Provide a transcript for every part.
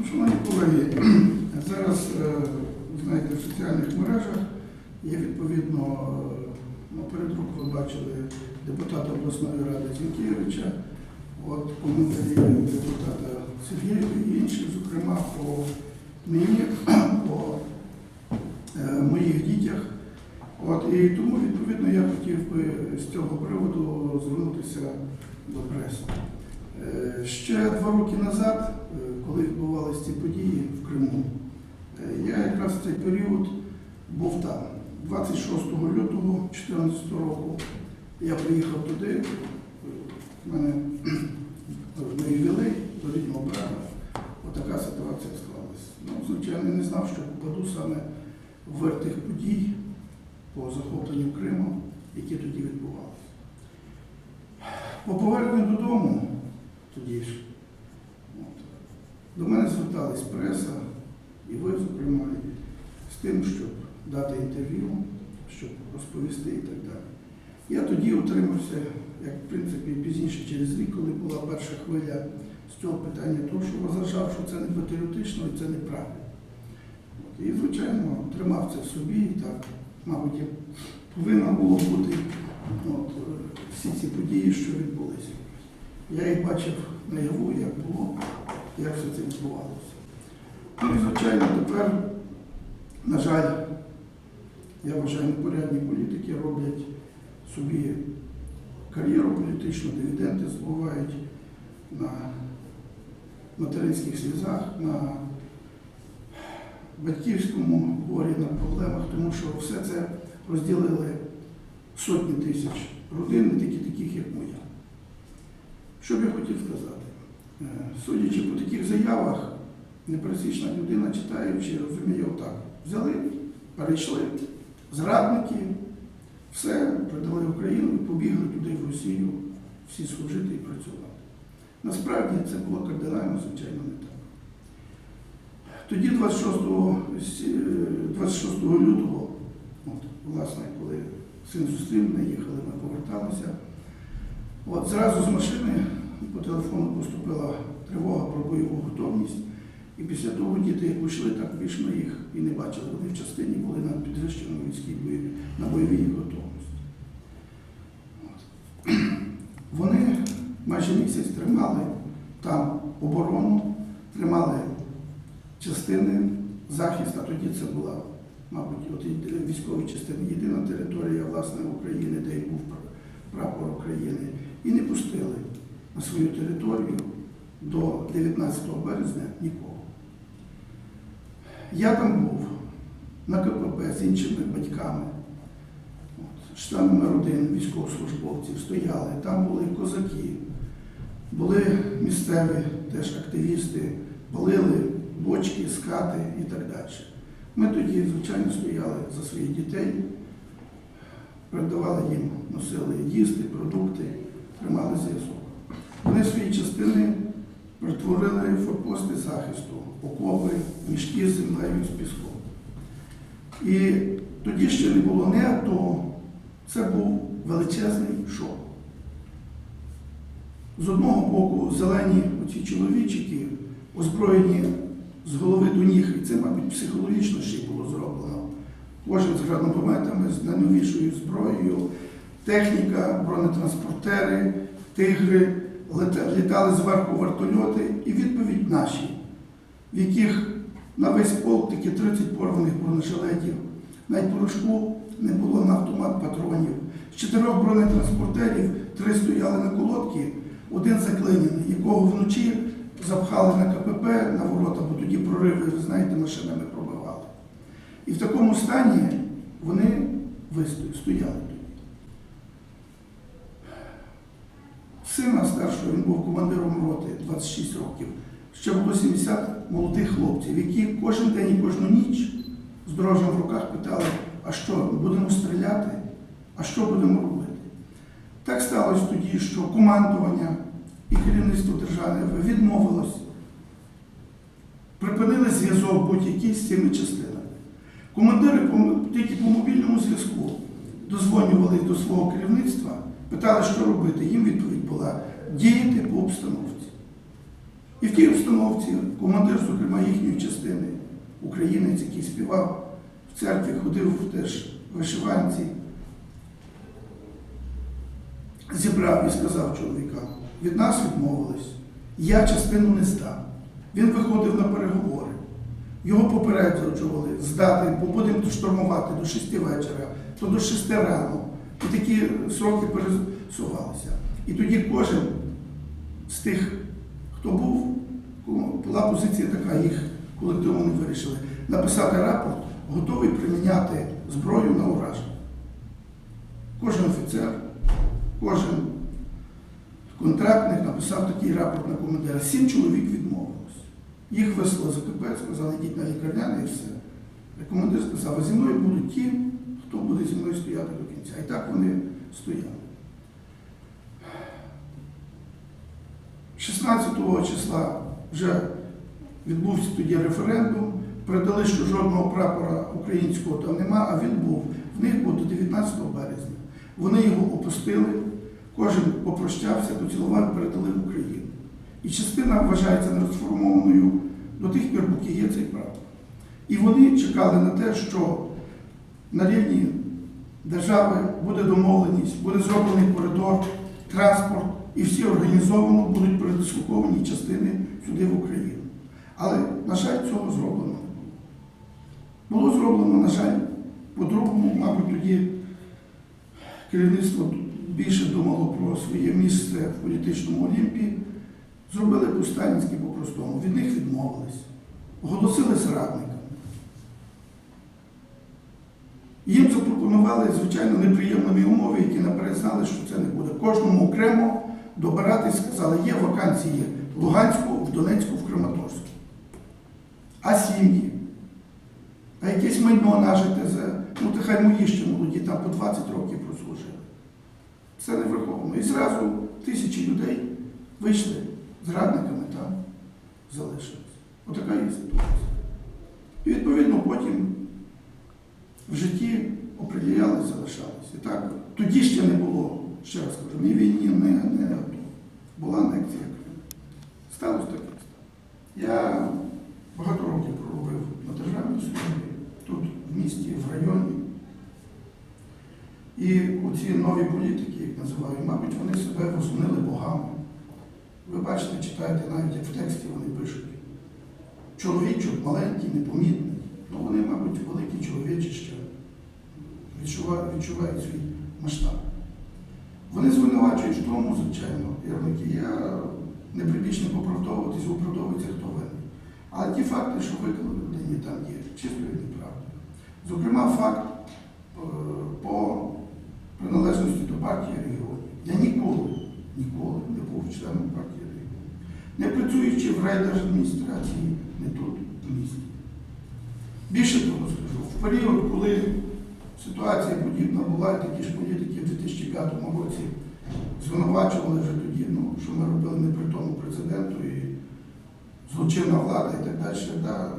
Ну, шановні колеги, зараз, е, знаєте, в соціальних мережах є відповідно, е, ну, ви бачили депутата обласної ради Зінкевича, от коментарі депутата Сергієва і інші, зокрема, по мені, по е, моїх дітях. От, і тому, відповідно, я хотів би з цього приводу звернутися до преси. Е, Ще два роки назад, е, коли відбувалися ці події в Криму, е, я якраз в цей період був там. 26 лютого 2014 року я приїхав туди, в мене на до рідного брата. Отака ситуація склалася. Ну, звичайно, не знав, що попаду саме в тих подій по захопленню Криму, які тоді відбувалися. По поверненню додому ж от, до мене звертались преса, і ви, зокрема, з тим, щоб дати інтерв'ю, щоб розповісти і так далі. Я тоді утримався, як в принципі пізніше через рік, коли була перша хвиля з цього питання, тому що вважав, що це не патріотично і це неправильно. І, звичайно, тримав це в собі, так, мабуть, і повинно було бути от, е, всі ці події, що відбулися. Я їх бачив наяву, як було, як все це відбувалося. Ну і, звичайно, тепер, на жаль, я вважаю, непорядні політики роблять собі кар'єру політичну, дивіденди збувають на материнських слізах, на батьківському горі, на проблемах, тому що все це розділили сотні тисяч родин, не тільки таких, як моя. Що б я хотів сказати? Е, Судячи по таких заявах, непересічна людина, читаючи, розуміє отак. Взяли, перейшли, зрадники, все, продали Україну і побігли туди, в Росію, всі служити і працювати. Насправді це було кардинально, звичайно, не так. Тоді, 26, е, 26 лютого, от, власне, коли син зустрів мене, їхали, ми поверталися. От зразу з машини по телефону поступила тривога про бойову готовність. І після того діти, як вийшли, так більше ми їх і не бачили. Вони в частині були на підвищеному війській бойові, на бойовій готовності. От. Вони майже місяць тримали там оборону, тримали частини, захист, а тоді це була, мабуть, от військові частини, єдина територія власне України, де й був прапор України, і не пустили на свою територію до 19 березня нікого. Я там був на КПП з іншими батьками, от, членами родин військовослужбовців стояли, там були козаки, були місцеві теж активісти, палили бочки, скати і так далі. Ми тоді, звичайно, стояли за своїх дітей, передавали їм, носили їсти, продукти, тримали зв'язок. Вони свої частини перетворили в форпости захисту, окопи, мішки з землею з піском. І тоді ще не було не АТО, це був величезний шок. З одного боку, зелені оці чоловічики, озброєні з голови до ніг, і це, мабуть, психологічно ще було зроблено. Кожен з гранатометами, з найновішою зброєю, техніка, бронетранспортери, тигри, літали зверху вертольоти і відповідь наші, в яких на весь полк тільки 30 порваних бронежилетів, навіть порошку не було на автомат патронів. З чотирьох бронетранспортерів три стояли на колодці, один заклинений, якого вночі запхали на КПП на ворота, бо тоді прориви, ви знаєте, машинами пробивали. І в такому стані вони стояли тоді. Сина старшого, він був командиром роти 26 років. Ще було 70 молодих хлопців, які кожен день і кожну ніч з дрожжем в руках питали, а що, будемо стріляти, а що будемо робити? Так сталося тоді, що командування і керівництво держави відмовилось, припинили зв'язок будь-який з цими частинами. Командири тільки по мобільному зв'язку дозвонювали до свого керівництва, питали, що робити. Їм відповідь була діяти по обстановці. І в тій установці командир, зокрема їхньої частини, українець, який співав в церкві, ходив теж в вишиванці, зібрав і сказав чоловікам, від нас відмовились, я частину не здам. Він виходив на переговори. Його попереджували здати, бо будемо штурмувати до 6 вечора, то до 6 рано. І такі сроки пересувалися. І тоді кожен з тих, хто був, була позиція така, їх колективно не вирішили, написати рапорт, готовий приміняти зброю на ураження. Кожен офіцер, кожен контрактник написав такий рапорт на командира. Сім чоловік відмовилось. Їх вислали за КП, сказали, йдіть на лікарняне і все. Командир сказав, а зі мною будуть ті, хто буде зі мною стояти кінця. І так вони стояли. 16 числа вже відбувся тоді референдум, передали, що жодного прапора українського там нема, а він був. В них був до 19 березня. Вони його опустили, кожен попрощався, поцілував, передали в Україну. І частина вважається нерозформованою до тих пір, поки є цей прапор. І вони чекали на те, що на рівні держави буде домовленість, буде зроблений коридор, транспорт, і всі організовано будуть передислоковані частини сюди в Україну. Але, на жаль, цього зроблено було. Зроблено, на жаль, по-другому, мабуть, тоді керівництво більше думало про своє місце в політичному олімпі. Зробили по-сталінськи по-простому, від них відмовились, оголосили зрадниками. Їм запропонували, звичайно, неприємні умови, які наперед знали, що це не буде. Кожному окремо добиратись, сказали, є вакансії в Луганську, в Донецьку, в Краматорську. А сім'ї? А якесь майно нажите за, ну то хай мої ще молоді, там по 20 років прослужили. Це не враховано. І зразу тисячі людей вийшли зрадниками там залишились. Отака є ситуація. І відповідно потім в житті оприділялись, залишались. І так, тоді ще не було, ще раз кажу, ні війні, не, не. Була анексія Криму. Сталося таке. Я багато років проробив на державній службі, тут в місті, в районі. І оці нові політики, як називаю, мабуть, вони себе возунили богами. Ви бачите, читаєте навіть як в тексті вони пишуть. Чоловічок маленький, непомітний. Ну вони, мабуть, великі чоловічища відчувають, відчувають свій масштаб. Вони звинувачують в тому, звичайно, ярлики. Я не прибічник оправдовуватись, оправдовується хто винен. Але ті факти, що викладені там є, чистою неправдою. Зокрема, факт е, по приналежності до партії регіонів. Я ніколи, ніколи не був членом партії регіонів. Не працюючи в райдержадміністрації, не тут, в місті. Більше того скажу, в період, коли ситуація подібна була, такі ж політики в 2005 році звинувачували вже тоді, ну, що ми робили не при тому президенту і злочинна влада і так далі. Да,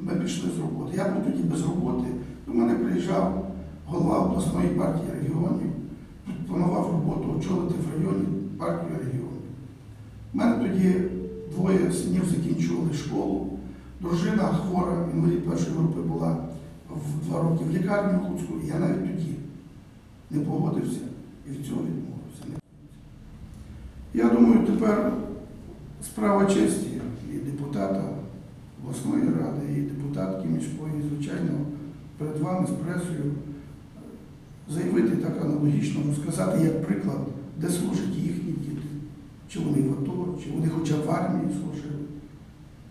ми пішли з роботи. Я був тоді без роботи. До мене приїжджав голова обласної партії регіонів, пропонував роботу очолити в районі партію регіонів. У мене тоді двоє синів закінчували школу. Дружина хвора, інвалід першої групи була в два роки в лікарні в я навіть тоді не погодився і від цього відмовився. Я думаю, тепер справа честі і депутата обласної ради, і депутатки міської, звичайно, перед вами з пресою заявити так аналогічно, розказати як приклад, де служать їхні діти, чи вони в АТО, чи вони хоча б в армії служили.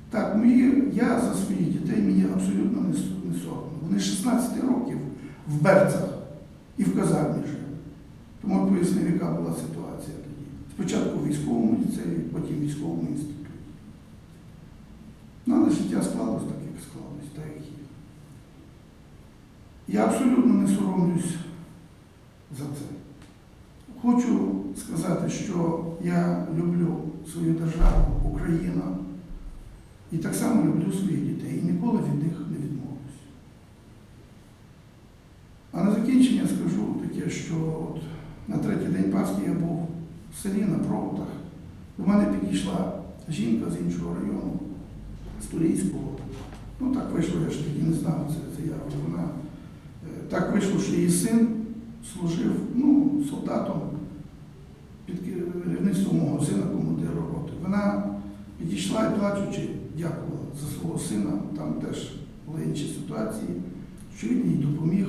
Так, мої, я за своїх дітей мені абсолютно не, с- не соромно. Вони з 16 років в берцях і в казармі жили. Тому пояснив, яка була ситуація тоді. Спочатку в військовому ліцеї, потім в військовому інституті. Ну, але життя склалось так, як склалось, так як є. Я абсолютно не соромлюсь за це. Хочу сказати, що я люблю свою державу, Україну, і так само люблю своїх дітей і ніколи від них не відмовлюсь. А на закінчення скажу таке, що от на третій день Пасхи я був в селі на проводах. До мене підійшла жінка з іншого району, з Турійського. Ну так вийшло, я ж тоді не знав це заява. Вона е, так вийшло, що її син служив ну, солдатом під керівництвом мого сина, командира роти. Вона підійшла і плачучи, дякувала за свого сина. Там теж були інші ситуації, що він їй допоміг,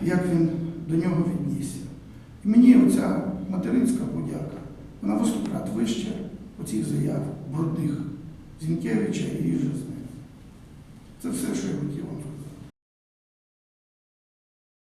як він до нього віднісся. І мені оця материнська подяка, вона в вище крат вища оцих заяв брудних Зінкевича і Жизни. Це все, що я хотів.